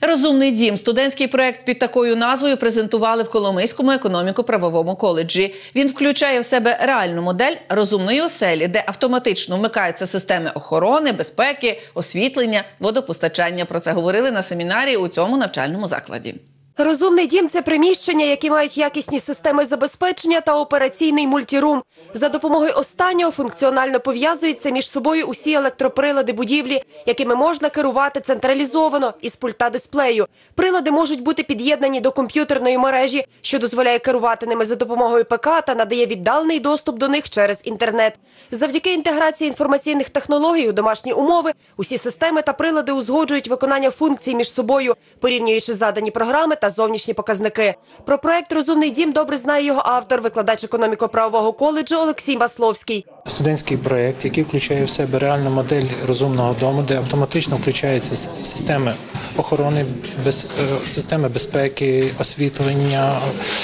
Розумний дім студентський проект під такою назвою презентували в Коломийському економіко-правовому коледжі. Він включає в себе реальну модель розумної оселі, де автоматично вмикаються системи охорони, безпеки, освітлення, водопостачання. Про це говорили на семінарі у цьому навчальному закладі. Розумний дім це приміщення, які мають якісні системи забезпечення та операційний мультірум. За допомогою останнього функціонально пов'язуються між собою усі електроприлади будівлі, якими можна керувати централізовано із пульта дисплею. Прилади можуть бути під'єднані до комп'ютерної мережі, що дозволяє керувати ними за допомогою ПК та надає віддалений доступ до них через інтернет. Завдяки інтеграції інформаційних технологій у домашні умови усі системи та прилади узгоджують виконання функцій між собою, порівнюючи задані програми та зовнішні показники. Про проект Розумний дім добре знає його автор, викладач економіко-правового коледжу Олексій Масловський. Студентський проект, який включає в себе реальну модель розумного дому, де автоматично включаються системи охорони, без, е, системи безпеки, освітлення,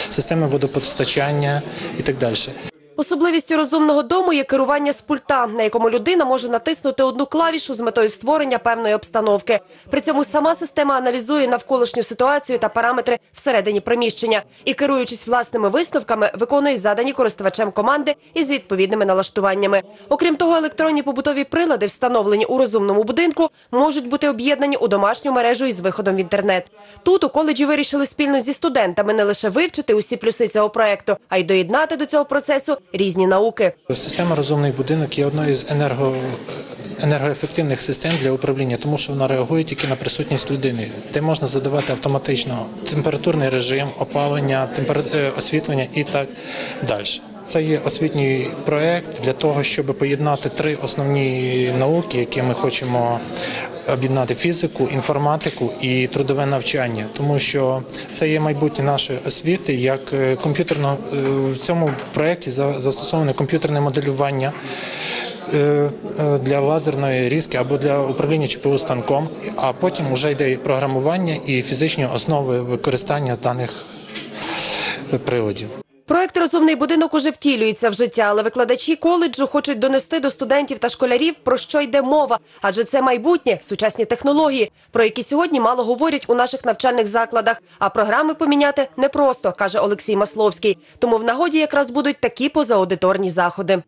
системи водопостачання і так далі. Особливістю розумного дому є керування з пульта, на якому людина може натиснути одну клавішу з метою створення певної обстановки. При цьому сама система аналізує навколишню ситуацію та параметри всередині приміщення і, керуючись власними висновками, виконує задані користувачем команди із відповідними налаштуваннями. Окрім того, електронні побутові прилади, встановлені у розумному будинку, можуть бути об'єднані у домашню мережу із виходом в інтернет. Тут у коледжі вирішили спільно зі студентами не лише вивчити усі плюси цього проекту, а й доєднати до цього процесу різні науки. Система розумний будинок є одною з енерго, енергоефективних систем для управління, тому що вона реагує тільки на присутність людини, де можна задавати автоматично температурний режим, опалення, темпер... е, освітлення і так далі. Це є освітній проект для того, щоб поєднати три основні науки, які ми хочемо об'єднати фізику, інформатику і трудове навчання, тому що це є майбутнє нашої освіти, як е, комп'ютерно е, в цьому проєкті за- застосоване комп'ютерне моделювання. е, Для лазерної різки або для управління ЧПУ станком, а потім вже йде програмування і фізичні основи використання даних приладів. Проект Розумний будинок уже втілюється в життя, але викладачі коледжу хочуть донести до студентів та школярів про що йде мова, адже це майбутнє, сучасні технології, про які сьогодні мало говорять у наших навчальних закладах. А програми поміняти непросто, каже Олексій Масловський. Тому в нагоді якраз будуть такі позаудиторні заходи.